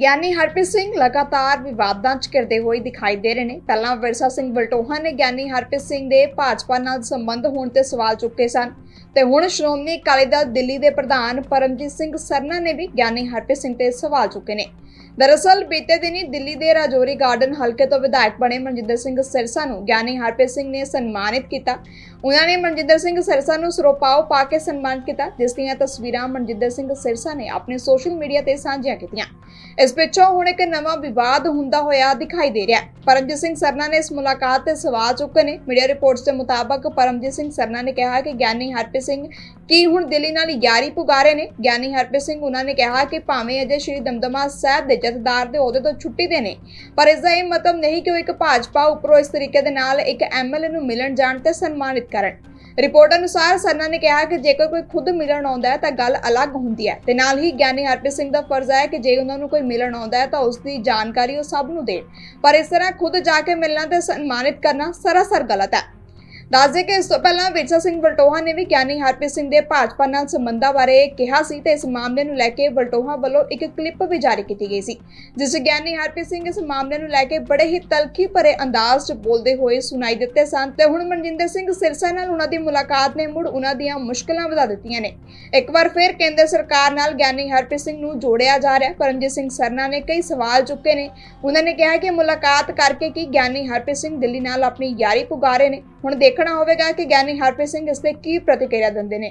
ਗਿਆਨੀ ਹਰਪ੍ਰੀਤ ਸਿੰਘ ਲਗਾਤਾਰ ਵਿਵਾਦਾਂ 'ਚ ਘਿਰਦੇ ਹੋਏ ਦਿਖਾਈ ਦੇ ਰਹੇ ਨੇ। ਪਹਿਲਾਂ ਵਿਰਸਾ ਸਿੰਘ ਬਲਟੋਹਾ ਨੇ ਗਿਆਨੀ ਹਰਪ੍ਰੀਤ ਸਿੰਘ ਦੇ ਭਾਜਪਾ ਨਾਲ ਸੰਬੰਧ ਹੋਣ ਤੇ ਸਵਾਲ ਚੁੱਕੇ ਸਨ ਤੇ ਹੁਣ ਸ਼੍ਰੋਮਣੀ ਅਕਾਲੀ ਦਲ ਦਿੱਲੀ ਦੇ ਪ੍ਰਧਾਨ ਪਰਮਜੀਤ ਸਿੰਘ ਸਰਨਾ ਨੇ ਵੀ ਗਿਆਨੀ ਹਰਪ੍ਰੀਤ ਸਿੰਘ ਤੇ ਸਵਾਲ ਚੁੱਕੇ ਨੇ। ਦਰਅਸਲ ਬੀਤੇ ਦਿਨੀ ਦਿੱਲੀ ਦੇ ਰਾਜੌਰੀ ਗਾਰਡਨ ਹਲਕੇ ਤੋਂ ਵਿਧਾਇਕ ਬਣੇ ਮਨਜਿੰਦਰ ਸਿੰਘ ਸਿਰਸਾ ਨੂੰ ਗਿਆਨੀ ਹਰਪ੍ਰੀਤ ਸਿੰਘ ਨੇ ਸਨਮਾਨਿਤ ਕੀਤਾ। ਉਹਨਾਂ ਨੇ ਮਨਜਿੰਦਰ ਸਿੰਘ ਸਿਰਸਾ ਨੂੰ ਸਰੋਪਾਓ ਪਾ ਕੇ ਸਨਮਾਨਿਤ ਕੀਤਾ, ਜਿਸ ਦੀਆਂ ਤਸਵੀਰਾਂ ਮਨਜਿੰਦਰ ਸਿੰਘ ਸਿਰਸਾ ਨੇ ਆਪਣੇ ਸੋਸ਼ਲ ਮੀਡੀਆ ਤੇ ਸਾਂਝੀਆਂ ਕੀਤੀਆਂ। ਇਸ ਪਿੱਛੋਂ ਹੁਣ ਇੱਕ ਨਵਾਂ ਵਿਵਾਦ ਹੁੰਦਾ ਹੋਇਆ ਦਿਖਾਈ ਦੇ ਰਿਹਾ ਹੈ। ਪਰਮਜੀਤ ਸਿੰਘ ਸਰਨਾ ਨੇ ਇਸ ਮੁਲਾਕਾਤ ਤੇ ਸਵਾਲ ਚੁੱਕੇ ਨੇ। ਮੀਡੀਆ ਰਿਪੋਰਟਸ ਦੇ ਮੁਤਾਬਕ ਪਰਮਜੀਤ ਸਿੰਘ ਸਰਨਾ ਨੇ ਕਿਹਾ ਕਿ ਗਿਆਨੀ ਹਰਪ੍ਰੀਤ ਸਿੰਘ ਕੀ ਹੁਣ ਦਿੱਲੀ ਨਾਲ ਯਾਰੀ ਪੁਗਾਰੇ ਨੇ। ਗਿਆਨੀ ਹਰਪ੍ਰੀਤ ਸਿੰਘ ਉਹਨਾਂ ਨੇ ਕਿਹਾ ਕਿ ਭਾਵੇਂ ਅਜੇ ਸ਼੍ਰੀ ਦਮਦਮਾ ਸਾਹਿਬ ਦੇ ਜਥੇਦਾਰ ਦੇ ਅਹੁਦੇ ਤੋਂ ਛੁੱਟੀ ਦੇ ਨੇ, ਪਰ ਇਸ ਦਾ ਇਹ ਮਤਲਬ ਨਹੀਂ ਕਿ ਉਹ ਇੱਕ ਭਾਜਪਾ ਉੱਪਰੋਂ ਇਸ ਤਰੀਕੇ ਦੇ ਨਾਲ ਇੱਕ ਐਮਐਲਏ ਨੂੰ ਮਿਲਣ ਜਾਣ ਤੇ ਸਨਮਾਨਿਤ ਕਰਨ। ਰਿਪੋਰਟ ਅਨੁਸਾਰ ਸਰਨਾ ਨੇ ਕਿਹਾ ਕਿ ਜੇਕਰ ਕੋਈ ਖੁਦ ਮਿਲਣ ਆਉਂਦਾ ਹੈ ਤਾਂ ਗੱਲ ਅਲੱਗ ਹੁੰਦੀ ਹੈ ਤੇ ਨਾਲ ਹੀ ਗਿਆਨੀ ਹਰਪ੍ਰੀਤ ਸਿੰਘ ਦਾ ਫਰਜ਼ ਹੈ ਕਿ ਜੇ ਉਹਨਾਂ ਨੂੰ ਕੋਈ ਮਿਲਣ ਆਉਂਦਾ ਹੈ ਤਾਂ ਉਸ ਦੀ ਜਾਣਕਾਰੀ ਉਹ ਸਭ ਨੂੰ ਦੇਣ। ਪਰ ਇਸ ਤਰ੍ਹਾਂ ਖੁਦ ਜਾ ਕੇ ਮਿਲਣਾ ਤੇ ਸਨਮਾਨਿਤ ਕਰਨਾ ਸਰਾਸਰ ਗਲਤ ਹੈ। ਦੱਸਦੇ ਕਿ ਇਸ ਤੋਂ ਪਹਿਲਾਂ ਵਿਰਸਾ ਸਿੰਘ ਬਲਟੋਹਾ ਨੇ ਵੀ ਗਿਆਨੀ ਹਰਪ੍ਰੀਤ ਸਿੰਘ ਦੇ ਭਾਜਪਾ ਨਾਲ ਸੰਬੰਧਾਂ ਬਾਰੇ ਕਿਹਾ ਸੀ ਤੇ ਇਸ ਮਾਮਲੇ ਨੂੰ ਲੈ ਕੇ ਬਲਟੋਹਾ ਵੱਲੋਂ ਇੱਕ ਕਲਿੱਪ ਵੀ ਜਾਰੀ ਕੀਤੀ ਗਈ ਸੀ, ਜਿਸ 'ਚ ਗਿਆਨੀ ਹਰਪ੍ਰੀਤ ਸਿੰਘ ਇਸ ਮਾਮਲੇ ਨੂੰ ਲੈ ਕੇ ਬੜੇ ਹੀ ਤਲਖੀ ਭਰੇ ਅੰਦਾਜ਼ 'ਚ ਬੋਲਦੇ ਹੋਏ ਸੁਣਾਈ ਦਿੱਤੇ ਸਨ ਤੇ ਹੁਣ ਮਨਜਿੰਦਰ ਸਿੰਘ ਸਿਰਸਾ ਨਾਲ ਉਹਨਾਂ ਦੀ ਮੁਲਾਕਾਤ ਨੇ ਮੁੜ ਉਹਨਾਂ ਦੀਆਂ ਮੁਸ਼ਕਲਾਂ ਵਧਾ ਦਿੱਤੀਆਂ ਨੇ। ਇੱਕ ਵਾਰ ਫਿਰ ਕੇਂਦਰ ਸਰਕਾਰ ਨਾਲ ਗਿਆਨੀ ਹਰਪ੍ਰੀਤ ਸਿੰਘ ਨੂੰ ਜੋੜਿਆ ਜਾ ਰਿਹਾ, ਪਰਮਜੀਤ ਸਿੰਘ ਸਰਨਾ ਨੇ ਕਈ ਸਵਾਲ ਚੁੱਕੇ ਨੇ। ਉਹਨਾਂ ਨੇ ਕਿਹਾ ਕਿ ਮੁਲਾਕਾਤ ਕਰਕੇ ਕੀ ਗਿਆਨੀ ਹਰਪ੍ਰੀਤ ਸਿੰਘ ਦਿੱਲੀ ਨਾਲ ਆਪਣੀ ਯਾਰੀ ਪੁਗਾਰੇ ਨੇ। ਹੁਣ ਦੇਖ ਦੇਖਣਾ ਹੋਵੇਗਾ ਕਿ ਗਿਆਨੀ ਹਰਪ੍ਰੀਤ ਸਿੰਘ ਇਸ ਤੇ ਕੀ ਪ੍ਰਤੀਕਿਰਿਆ ਦਿੰਦੇ ਨੇ।